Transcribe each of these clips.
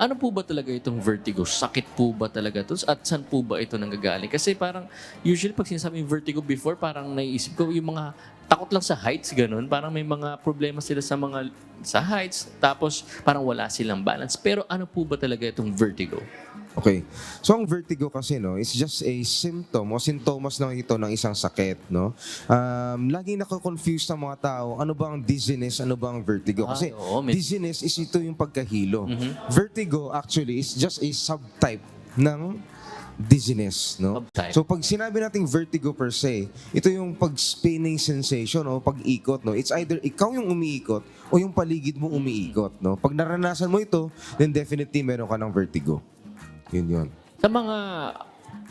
ano po ba talaga itong vertigo? Sakit po ba talaga to? At saan po ba ito nanggagaling? Kasi parang, usually pag sinasabing vertigo before, parang naiisip ko yung mga takot lang sa heights, ganun. Parang may mga problema sila sa mga sa heights, tapos parang wala silang balance. Pero ano po ba talaga itong vertigo? Okay. So ang vertigo kasi no, is just a symptom o sintomas ng ito ng isang sakit, no. Um, lagi nako-confuse ng mga tao, ano ba ang dizziness, ano ba ang vertigo? Kasi Ay, oo, may- dizziness is ito yung pagkahilo. Vertigo actually is just a subtype ng dizziness, no? Subtype. So pag sinabi nating vertigo per se, ito yung pag-spinning sensation o pag-ikot, no? It's either ikaw yung umiikot o yung paligid mo umiikot, no? Pag naranasan mo ito, then definitely meron ka ng vertigo. Yun yun. Sa mga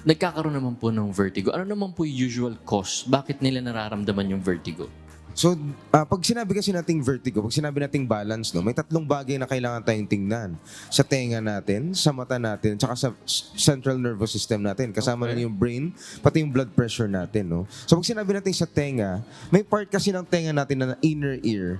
nagkakaroon naman po ng vertigo, ano naman po yung usual cause? Bakit nila nararamdaman yung vertigo? So, ah, pag sinabi kasi nating vertigo, pag sinabi nating balance, no, may tatlong bagay na kailangan tayong tingnan. Sa tenga natin, sa mata natin, tsaka sa s- central nervous system natin. Kasama na yung brain, pati yung blood pressure natin. No? So, pag sinabi natin sa tenga, may part kasi ng tenga natin na inner ear.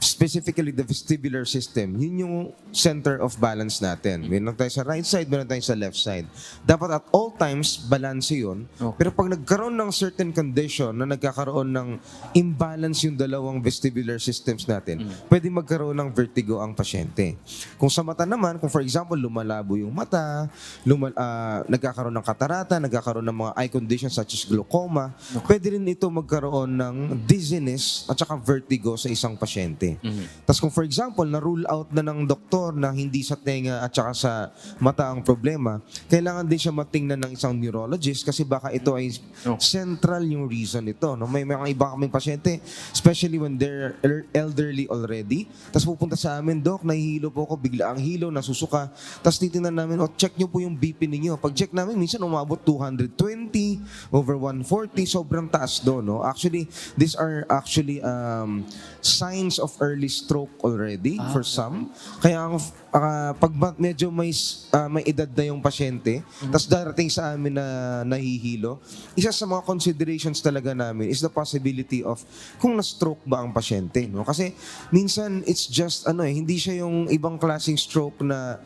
Specifically, the vestibular system. Yun yung center of balance natin. Meron tayo sa right side, meron tayo sa left side. Dapat at all times, balance yun. Okay. Pero pag nagkaroon ng certain condition na nagkakaroon ng imbalance yung dalawang vestibular systems natin, pwede magkaroon ng vertigo ang pasyente. Kung sa mata naman, kung for example, lumalabo yung mata, lumal, ah, nagkakaroon ng katarata, nagkakaroon ng mga eye conditions such as glaucoma, pwede rin ito magkaroon ng dizziness at saka vertigo sa isang pasyente. Tapos kung for example, na-rule out na ng doktor na hindi sa tenga at saka sa mata ang problema, kailangan din siya matingnan ng isang neurologist kasi baka ito ay Oh. central yung reason ito. No? May mga iba kaming pasyente, especially when they're el- elderly already, tapos pupunta sa amin, Dok, nahihilo po ako, bigla ang hilo, nasusuka. Tapos titingnan namin, oh, check nyo po yung BP ninyo. Pag check namin, minsan umabot 220, over 140, sobrang taas do, no? Actually, these are actually um, signs of early stroke already for some. Kaya ang ah, pag medyo may ah, may edad na yung pasyente, tapos darating sa amin na nahihilo, isa sa mga considerations talaga namin is the possibility of kung na-stroke ba ang pasyente, no? Kasi minsan it's just ano eh, hindi siya yung ibang klaseng stroke na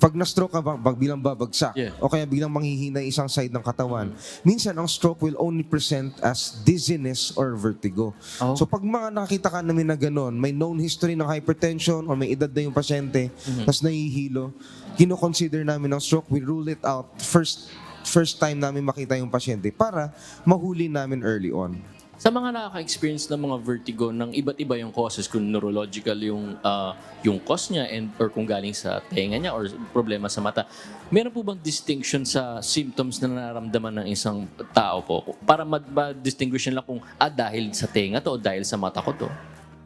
pag na-stroke ka, bag, bilang babagsak, Yeah. o kaya bilang manghihina isang side ng katawan, minsan ang stroke will only present as dizziness or vertigo. Oh. So pag mga nakita ka namin na ganun, may known history ng hypertension or may edad na yung pasyente, tapos nahihilo, kino-consider namin ng stroke, we rule it out first first time namin makita yung pasyente para mahuli namin early on. Sa mga nakaka-experience ng mga vertigo ng iba't iba yung causes, kung neurological yung ah, yung cause niya and or kung galing sa tenga niya or problema sa mata, meron po bang distinction sa symptoms na nararamdaman ng isang tao po? Para ma-distinguish nila kung ah, dahil sa tenga to o dahil sa mata ko to.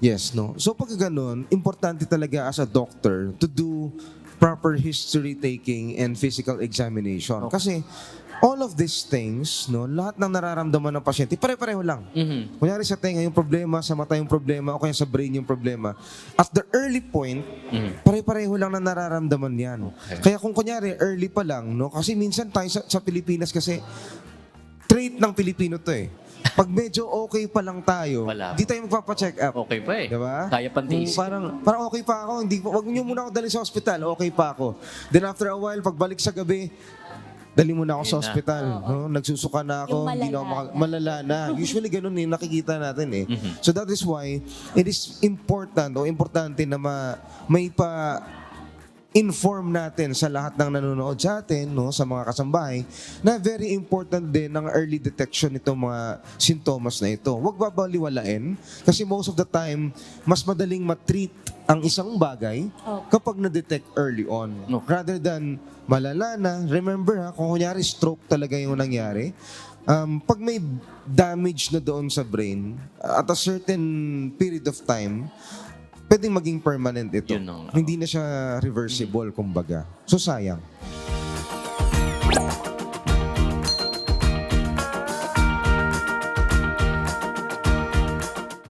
Yes, no. So pag ganun, importante talaga as a doctor to do proper history taking and physical examination. Kasi all of these things, no, lahat ng nararamdaman ng pasyente, pare-pareho lang. Mhm. Kunyari sa tenga yung problema, sa mata yung problema, o kaya sa brain yung problema. At the early point, pare-pareho lang na nararamdaman yan. Kaya kung kunyari, early pa lang, no? Kasi minsan tayo sa, sa Pilipinas kasi, trait ng Pilipino to eh. Pag medyo okay pa lang tayo, Wala. di tayo magpapacheck up. Okay pa eh. Diba? Kaya pantiis. Kung Parang, parang okay pa ako. Hindi, wag niyo muna ako dali sa ospital. Okay pa ako. Then after a while, pagbalik sa gabi, dali mo na ako sa Ayun na. ospital. No? Nagsusuka na ako. Yung Hindi na ako malala maka- malala na. Usually ganun eh, nakikita natin eh. Mhm. So that is why it is important o importante na ma, may pa inform natin sa lahat ng nanonood sa atin, no, sa mga kasambahay, na very important din ang early detection nitong mga sintomas na ito. Huwag babaliwalain kasi most of the time, mas madaling matreat ang isang bagay Opo. kapag na-detect early on. No. Rather than malala na, remember ha, kung kunyari stroke talaga yung nangyari, um, pag may damage na doon sa brain, at a certain period of time, pwedeng maging permanent ito. Yun na nga. Hindi na siya reversible, kumbaga. So, sayang.